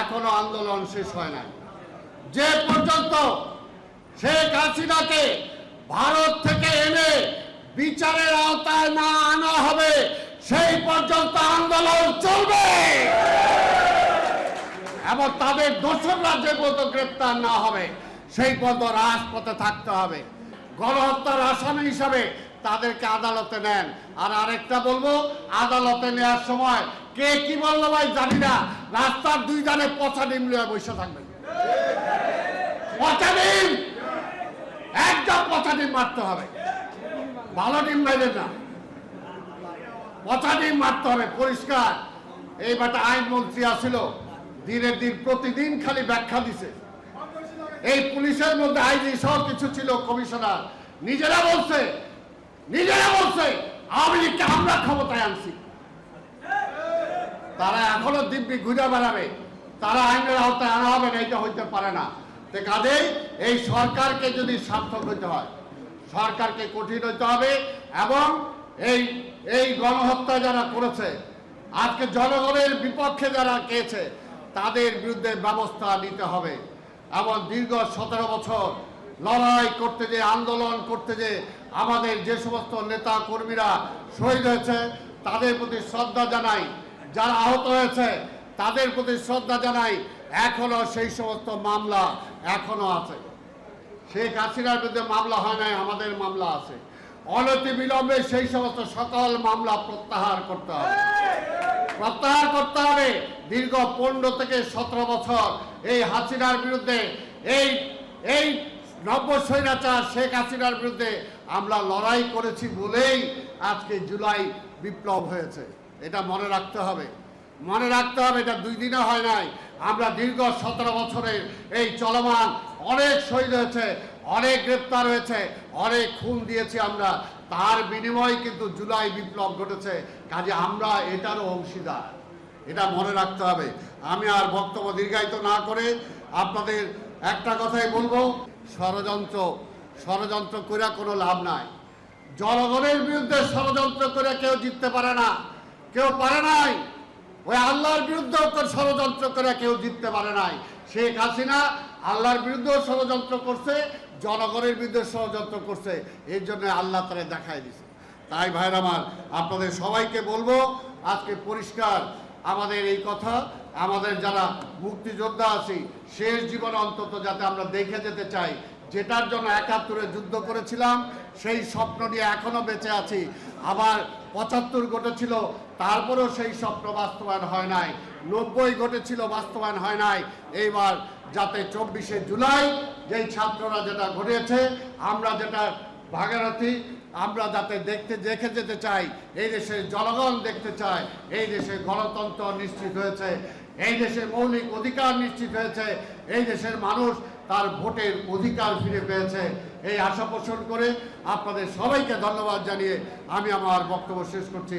এখনও আন্দোলন শেষ হয় নাই। যে পর্যন্ত শেখ হাসিনাকে ভারত থেকে এনে বিচারের আওতায় না আনা হবে, সেই পর্যন্ত আন্দোলন চলবে। এবং তাদের দোষর রাজ্যে পর্যন্ত গ্রেপ্তার না হবে, সেই পর্যন্ত রাজপথে থাকতে হবে। গণহত্যার আসামি হিসাবে তাদেরকে আদালতে নেন। আর আরেকটা বলব, আদালতে নেওয়ার সময় কে কি বলল ভাই জানি না, রাস্তার দুই দানে পচা ডিম লিয়ে বসে থাকবেন। পচা ডিম! একদম পচা ডিম মারতে হবে। ভালো ডিম মারবেন না। পচা ডিম মারতে হবে, পরিষ্কার। এই বাটা আইনমন্ত্রী আসিল দিনের দিন প্রতিদিন খালি ব্যাখ্যা দিছে। এই পুলিশের মধ্যে আইজি সব কিছু ছিল কমিশনার। নিজেরা বলছে নিজেরা বলছে, আওয়ামী লীগকে আমরা ক্ষমতায় আনছি। তারা এখনও দিব্যি ঘুরে বেড়াবে। তারা আইনের আওতায় আনা হবে না, এটা হইতে পারে না। তো কাজেই এই সরকারকে যদি সার্থক হইতে হয়, সরকারকে কঠিন হইতে হবে এবং এই এই গণহত্যা যারা করেছে, আজকে জনগণের বিপক্ষে যারা গেছে, তাদের বিরুদ্ধে ব্যবস্থা নিতে হবে। এবং দীর্ঘ সতেরো বছর লড়াই করতে যে, আন্দোলন করতে যে, আমাদের যে সমস্ত নেতা কর্মীরা শহীদ হয়েছে, তাদের প্রতি শ্রদ্ধা জানাই। যারা আহত হয়েছে, তাদের প্রতি শ্রদ্ধা জানাই। এখনও সেই সমস্ত মামলা এখনও আছে। শেখ হাসিনার বিরুদ্ধে মামলা হয় নাই, আমাদের মামলা আছে। অনতি বিলম্বে সেই সমস্ত সকল মামলা প্রত্যাহার করতে হবে। প্রত্যাহার করতে হবে দীর্ঘ পনেরো থেকে সতেরো বছর এই হাসিনার বিরুদ্ধে। এই এই নব্য স্বৈরাচার শেখ হাসিনার বিরুদ্ধে আমরা লড়াই করেছি বলেই আজকে জুলাই বিপ্লব হয়েছে। এটা মনে রাখতে হবে। মনে রাখতে হবে এটা দুই দিনে হয় নাই। আমরা দীর্ঘ সতেরো বছরের এই চলমান অনেক শহীদ হয়েছে, অনেক গ্রেপ্তার হয়েছে, অনেক খুন দিয়েছি আমরা। তার বিনিময়ে কিন্তু জুলাই বিপ্লব ঘটেছে। কাজে আমরা এটারও অংশীদার। এটা মনে রাখতে হবে। আমি আর বক্তব্য দীর্ঘায়িত না করে আপনাদের একটা কথাই বলব। ষড়যন্ত্র ষড়যন্ত্র করে কোনো লাভ নাই। জনগণের বিরুদ্ধে ষড়যন্ত্র করে কেউ জিততে পারে না, কেউ পারে নাই। ওই আল্লাহর বিরুদ্ধেও তো ষড়যন্ত্র করে কেউ জিততে পারে নাই। শেখ হাসিনা আল্লাহর বিরুদ্ধেও ষড়যন্ত্র করছে, জনগণের বিরুদ্ধে ষড়যন্ত্র করছে। এর জন্য আল্লাহ তারা দেখাই দিছে। তাই ভাইর আমার, আপনাদের সবাইকে বলব, আজকে পরিষ্কার আমাদের এই কথা। আমাদের যারা মুক্তিযোদ্ধা আছি, শেষ জীবন অন্তত যাতে আমরা দেখে যেতে চাই, যেটার জন্য একাত্তরে যুদ্ধ করেছিলাম, সেই স্বপ্ন নিয়ে এখনও বেঁচে আছি। আবার পঁচাত্তর ঘটেছিল, তারপরেও সেই স্বপ্ন বাস্তবায়ন হয় নাই। নব্বই ঘটেছিল, বাস্তবায়ন হয় নাই। এইবার যাতে চব্বিশে জুলাই যেই ছাত্ররা যেটা ঘটেছে আমরা যেটা ভাগারথী আমরা যাতে দেখতে, দেখে যেতে চাই, এই দেশের জনগণ দেখতে চায়, এই দেশে গণতন্ত্র নিশ্চিত হয়েছে, এই দেশে মৌলিক অধিকার নিশ্চিত হয়েছে, এই দেশের মানুষ তার ভোটের অধিকার ফিরে পেয়েছে। এই আশা পোষণ করে আপনাদের সবাইকে ধন্যবাদ জানিয়ে আমি আমার বক্তব্য শেষ করছি।